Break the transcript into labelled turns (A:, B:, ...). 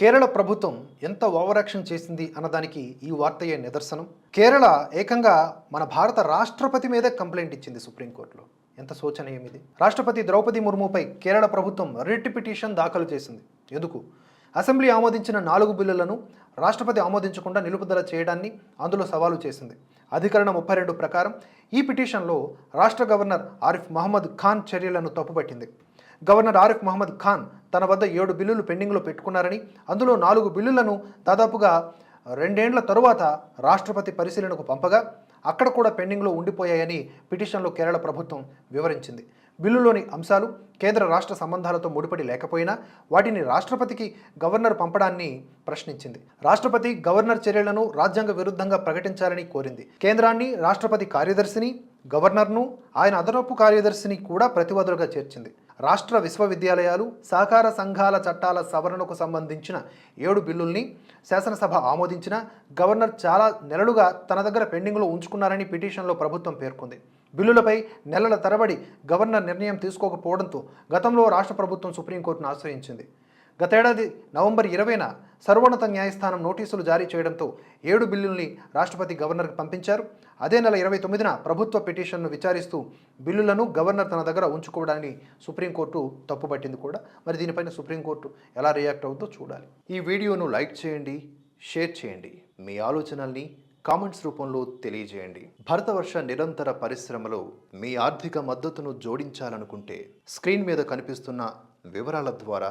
A: కేరళ ప్రభుత్వం ఎంత ఓవరాక్షన్ చేసింది అన్నదానికి ఈ వార్తయే నిదర్శనం. కేరళ ఏకంగా మన భారత రాష్ట్రపతి మీదే కంప్లైంట్ ఇచ్చింది సుప్రీంకోర్టులో. ఎంత శోచనీయం ఇది. రాష్ట్రపతి ద్రౌపది ముర్ముపై కేరళ ప్రభుత్వం రిట్ పిటిషన్ దాఖలు చేసింది. ఎందుకు? అసెంబ్లీ ఆమోదించిన నాలుగు బిల్లులను రాష్ట్రపతి ఆమోదించకుండా నిలుపుదల చేయడాన్ని అందులో సవాలు చేసింది. అధికరణ ముప్పై రెండు ప్రకారం ఈ పిటిషన్లో రాష్ట్ర గవర్నర్ ఆరిఫ్ మహమ్మద్ ఖాన్ చర్యలను తప్పుపట్టింది. గవర్నర్ ఆరిఫ్ మహమ్మద్ ఖాన్ తన వద్ద ఏడు బిల్లులు పెండింగ్లో పెట్టుకున్నారని అందులో నాలుగు బిల్లులను దాదాపుగా రెండేండ్ల తరువాత రాష్ట్రపతి పరిశీలనకు పంపగా అక్కడ కూడా పెండింగ్లో ఉండిపోయాయని పిటిషన్లో కేరళ ప్రభుత్వం వివరించింది. బిల్లులోని అంశాలు కేంద్ర రాష్ట్ర సంబంధాలతో ముడిపడి లేకపోయినా వాటిని రాష్ట్రపతికి గవర్నర్ పంపడాన్ని ప్రశ్నించింది. రాష్ట్రపతి గవర్నర్ చర్యలను రాజ్యాంగ విరుద్ధంగా ప్రకటించాలని కోరింది. కేంద్రాన్ని రాష్ట్రపతి కార్యదర్శిని గవర్నర్ను ఆయన అదనపు కార్యదర్శిని కూడా ప్రతివాదులుగా చేర్చింది. రాష్ట్ర విశ్వవిద్యాలయాలు సహకార సంఘాల చట్టాల సవరణకు సంబంధించిన ఏడు బిల్లుల్ని శాసనసభ ఆమోదించిన గవర్నర్ చాలా నెలలుగా తన దగ్గర పెండింగ్లో ఉంచుకున్నారని పిటిషన్లో ప్రభుత్వం పేర్కొంది. బిల్లులపై నెలల తరబడి గవర్నర్ నిర్ణయం తీసుకోకపోవడంతో గతంలో రాష్ట్ర ప్రభుత్వం సుప్రీంకోర్టును ఆశ్రయించింది. గతేడాది నవంబర్ ఇరవైన సర్వోన్నత న్యాయస్థానం నోటీసులు జారీ చేయడంతో ఏడు బిల్లుల్ని రాష్ట్రపతి గవర్నర్కి పంపించారు. అదే నెల ఇరవై తొమ్మిదిన ప్రభుత్వ పిటిషన్ను విచారిస్తూ బిల్లులను గవర్నర్ తన దగ్గర ఉంచుకోవడాన్ని సుప్రీంకోర్టు తప్పుపట్టింది కూడా. మరి దీనిపైన సుప్రీంకోర్టు ఎలా రియాక్ట్ అవుతుందో చూడాలి. ఈ వీడియోను లైక్ చేయండి షేర్ చేయండి. మీ ఆలోచనల్ని కామెంట్స్ రూపంలో తెలియజేయండి. భరతవర్ష నిరంతర పరిశ్రమలో మీ ఆర్థిక మద్దతును జోడించాలనుకుంటే స్క్రీన్ మీద కనిపిస్తున్న వివరాల ద్వారా